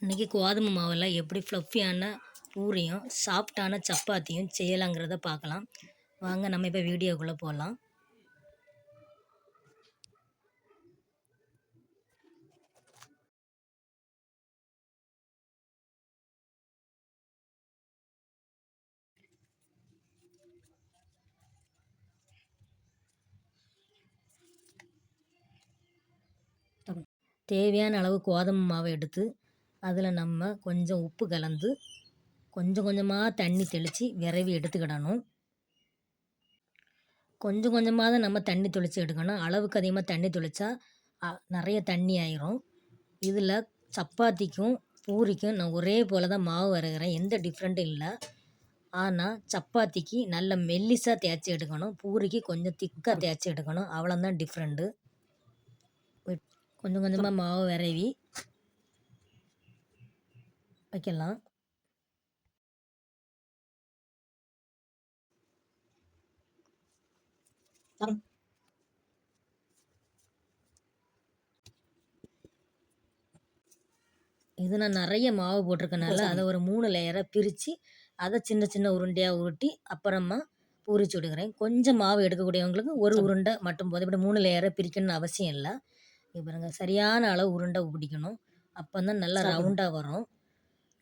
இன்றைக்கி கோதுமை மாவில் எப்படி ஃப்ளஃபியான பூரியும் சாஃப்டான சப்பாத்தியும் செய்யலாங்கிறத பார்க்கலாம். வாங்க நம்ம இப்போ வீடியோக்குள்ளே போகலாம் தேவையான அளவு கோதுமை மாவை எடுத்து அதில் நம்ம கொஞ்சம் உப்பு கலந்து கொஞ்சம் கொஞ்சமாக தண்ணி தெளித்து விரவி எடுத்துக்கிடணும். கொஞ்சம் கொஞ்சமாக தான் நம்ம தண்ணி தெளித்து எடுக்கணும். அளவுக்கு அதிகமாக தண்ணி தெளித்தா நிறைய தண்ணி ஆயிரும். இதில் சப்பாத்திக்கும் பூரிக்கும் நான் ஒரே போல் தான் மாவு வரைகிறேன் எந்த டிஃப்ரெண்ட்டும் இல்லை. ஆனால் சப்பாத்திக்கு நல்ல மெல்லிசாக தேய்ச்சி எடுக்கணும். பூரிக்கு கொஞ்சம் திக்காக தேய்ச்சி எடுக்கணும். அவ்வளோதான் டிஃப்ரெண்ட்டு கொஞ்சம் கொஞ்சமாக மாவு விரவி வைக்கலாம். இது நான் நிறைய மாவு போட்டிருக்கனால அதை ஒரு மூணு லேயராக பிரித்து அதை சின்ன சின்ன உருண்டையாக உருட்டி அப்புறமா பூரிச்சு விடுகிறேன் கொஞ்சம் மாவு எடுக்கக்கூடியவங்களுக்கு ஒரு உருண்டை மட்டும் போதும். இப்படி மூணு லேயராக பிரிக்கணும்னு அவசியம் இல்லை. இப்போ பாருங்க சரியான அளவு உருண்டை பிடிக்கணும் அப்போ தான் நல்லா ரவுண்டாக வரும்.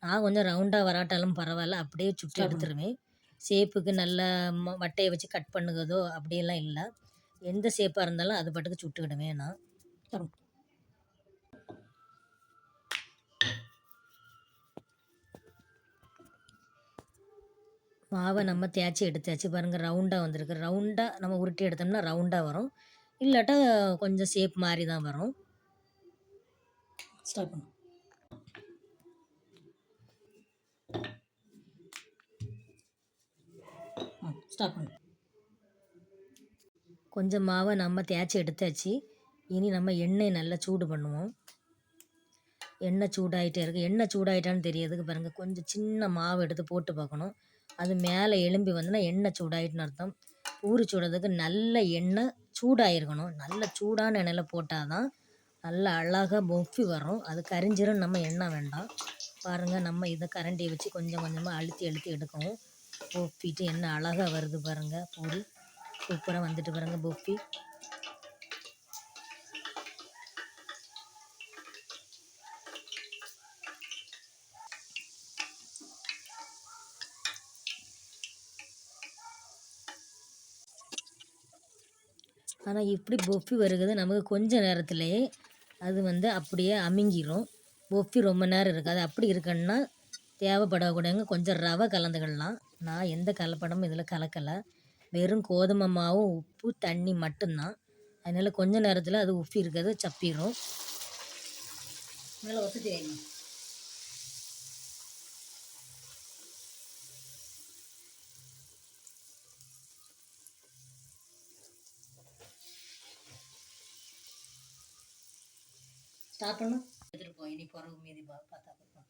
நான் கொஞ்சம் ரவுண்டாக வராட்டாலும் பரவாயில்ல அப்படியே சுட்டு எடுத்துருவேன். ஷேப்புக்கு நல்ல வட்டையை வச்சு கட் பண்ணுகிறதோ அப்படியெல்லாம் இல்லை. எந்த ஷேப்பாக இருந்தாலும் அது பாட்டுக்கு சுட்டுக்கிடுவேன் நான். மாவை நம்ம தேய்ச்சி எடுத்தாச்சு பாருங்கள் ரவுண்டாக வந்திருக்கு. ரவுண்டாக நம்ம உருட்டி எடுத்தோம்னா ரவுண்டாக வரும். இல்லாட்டா கொஞ்சம் ஷேப் மாதிரி தான் வரும். ஸ்டார்ட் பண்ணும் ஸ்டாப் பண்ணு. கொஞ்சம் மாவை நம்ம தேய்ச்சி எடுத்தாச்சு. இனி நம்ம எண்ணெய் நல்லா சூடு பண்ணுவோம். எண்ணெய் சூடாகிட்டே இருக்குது எண்ணெய் சூடாயிட்டான்னு தெரியாதுக்கு பாருங்கள் கொஞ்சம் சின்ன மாவு எடுத்து போட்டு பார்க்கணும். அது மேலே எலும்பி வந்துன்னா எண்ணெய் சூடாயிட்டுன்னு அர்த்தம். ஊறி சுடுறதுக்கு நல்ல எண்ணெய் சூடாயிருக்கணும். நல்ல சூடான எண்ணெயில் போட்டால் தான் நல்ல அழகாக பொஃபி வரும். அது கரிஞ்சிரும். நம்ம எண்ணெய் வேண்டாம். பாருங்கள் நம்ம இதை கரண்டியை வச்சு கொஞ்சம் கொஞ்சமாக அழுத்தி அழுத்தி எடுக்கணும் பொஃபிட்டு என்ன அழகாக வருது பாருங்கள் பூரி. சூப்பராக வந்துட்டு பாருங்கள் பொஃபி ஆனால் இப்படி பொஃபி வருகிறது நமக்கு கொஞ்ச நேரத்துலேயே அது வந்து அப்படியே அமுங்கிடும் பொஃபி ரொம்ப நேரம் இருக்காது. அப்படி இருக்கணுன்னா தேவைப்படக்கூடாதுங்க கொஞ்சம் ரவை கலந்துக்கிடலாம் நான் எந்த கலப்படமும் இதில் கலக்கலை. வெறும் கோதுமை மாவும் உப்பு தண்ணி மட்டும்தான். அதனால் கொஞ்ச நேரத்தில் அது உப்பி இருக்கிறது சப்பிடும் மேலே ஒத்துட்டு ஸ்டார்ட் பண்ணும் எடுத்துகிட்டு போய் இனி பிறகு மீதி பா பார்த்தா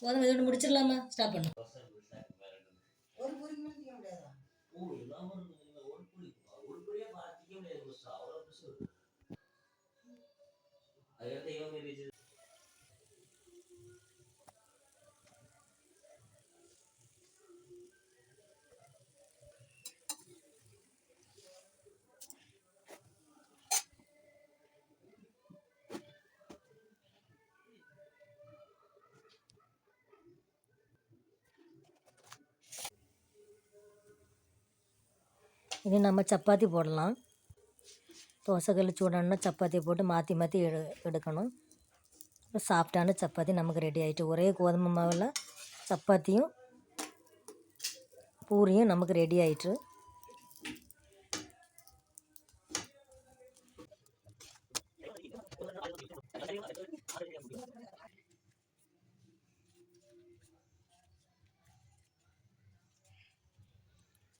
போதும் இது ஒன்று முடிச்சிடலாமா? ஸ்டார்ட் பண்ணு. ஒரு இனி நம்ம சப்பாத்தி போடலாம். தோசைக்கல் சூடானா சப்பாத்தி போட்டு மாற்றி மாற்றி எடு எடுக்கணும். சாஃப்டான சப்பாத்தி நமக்கு ரெடி ஆகிட்டு ஒரே கோதுமை மாவில் சப்பாத்தியும் பூரியும் நமக்கு ரெடி ஆயிட்டு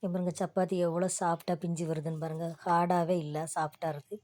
பாருங்க சப்பாத்தி எவ்வளோ சாஃப்டாக பிஞ்சு வருதுன்னு பாருங்கள் ஹார்டாகவே இல்லை சாஃப்டாக இருக்குது